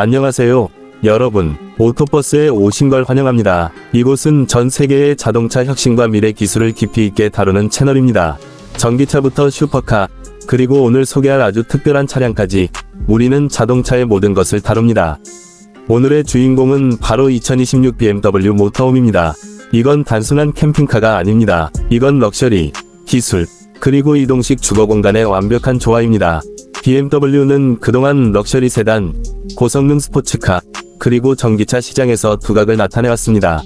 안녕하세요. 여러분, 오토버스에 오신 걸 환영합니다. 이곳은 전 세계의 자동차 혁신과 미래 기술을 깊이 있게 다루는 채널입니다. 전기차부터 슈퍼카, 그리고 오늘 소개할 아주 특별한 차량까지 우리는 자동차의 모든 것을 다룹니다. 오늘의 주인공은 바로 2026 BMW 모터홈입니다. 이건 단순한 캠핑카가 아닙니다. 이건 럭셔리, 기술, 그리고 이동식 주거 공간의 완벽한 조화입니다. BMW는 그동안 럭셔리 세단, 고성능 스포츠카, 그리고 전기차 시장에서 두각을 나타내왔습니다.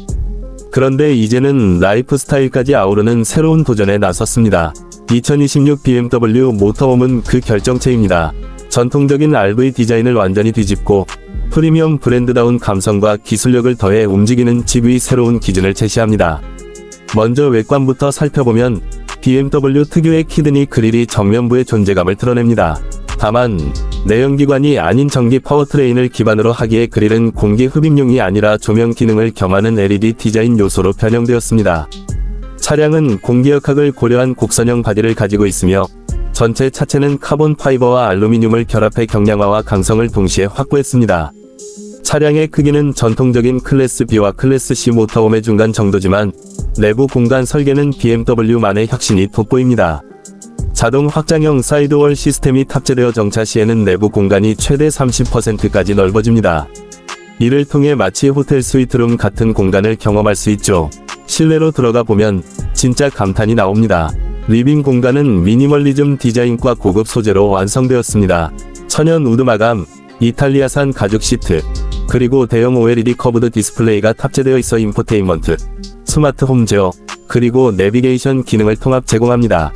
그런데 이제는 라이프 스타일까지 아우르는 새로운 도전에 나섰습니다. 2026 BMW 모터홈은 그 결정체입니다. 전통적인 RV 디자인을 완전히 뒤집고 프리미엄 브랜드다운 감성과 기술력을 더해 움직이는 GV 새로운 기준을 제시합니다. 먼저 외관부터 살펴보면 BMW 특유의 키드니 그릴이 정면부의 존재감을 드러냅니다. 다만 내연기관이 아닌 전기 파워트레인을 기반으로 하기에 그릴은 공기 흡입용이 아니라 조명 기능을 겸하는 LED 디자인 요소로 변형되었습니다. 차량은 공기역학을 고려한 곡선형 바디를 가지고 있으며 전체 차체는 카본 파이버와 알루미늄을 결합해 경량화와 강성을 동시에 확보했습니다. 차량의 크기는 전통적인 클래스 B와 클래스 C 모터홈의 중간 정도지만 내부 공간 설계는 BMW만의 혁신이 돋보입니다. 자동 확장형 사이드월 시스템이 탑재되어 정차 시에는 내부 공간이 최대 30%까지 넓어집니다. 이를 통해 마치 호텔 스위트룸 같은 공간을 경험할 수 있죠. 실내로 들어가 보면 진짜 감탄이 나옵니다. 리빙 공간은 미니멀리즘 디자인과 고급 소재로 완성되었습니다. 천연 우드 마감, 이탈리아산 가죽 시트, 그리고 대형 OLED 커브드 디스플레이가 탑재되어 있어 인포테인먼트, 스마트 홈 제어, 그리고 내비게이션 기능을 통합 제공합니다.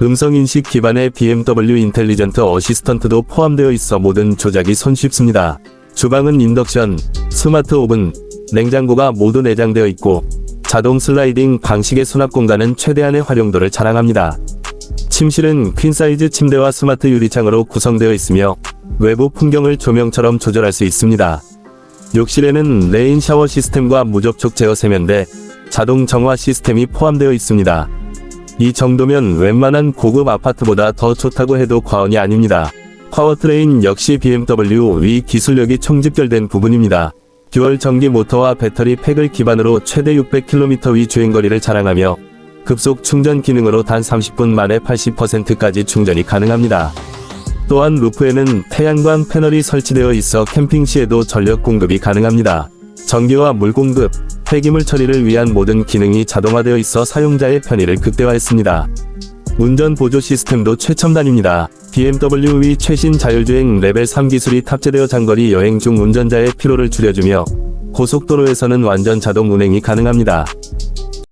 음성인식 기반의 BMW 인텔리전트 어시스턴트도 포함되어 있어 모든 조작이 손쉽습니다. 주방은 인덕션, 스마트 오븐, 냉장고가 모두 내장되어 있고 자동 슬라이딩 방식의 수납 공간은 최대한의 활용도를 자랑합니다. 침실은 퀸사이즈 침대와 스마트 유리창으로 구성되어 있으며 외부 풍경을 조명처럼 조절할 수 있습니다. 욕실에는 레인 샤워 시스템과 무접촉 제어 세면대, 자동 정화 시스템이 포함되어 있습니다. 이 정도면 웬만한 고급 아파트보다 더 좋다고 해도 과언이 아닙니다. 파워트레인 역시 BMW 위 기술력이 총집결된 부분입니다. 듀얼 전기 모터와 배터리 팩을 기반으로 최대 600km 위 주행거리를 자랑하며 급속 충전 기능으로 단 30분 만에 80%까지 충전이 가능합니다. 또한 루프에는 태양광 패널이 설치되어 있어 캠핑 시에도 전력 공급이 가능합니다. 전기와 물 공급, 폐기물 처리를 위한 모든 기능이 자동화되어 있어 사용자의 편의를 극대화했습니다. 운전 보조 시스템도 최첨단입니다. BMW의 최신 자율주행 레벨 3 기술이 탑재되어 장거리 여행 중 운전자의 피로를 줄여주며 고속도로에서는 완전 자동 운행이 가능합니다.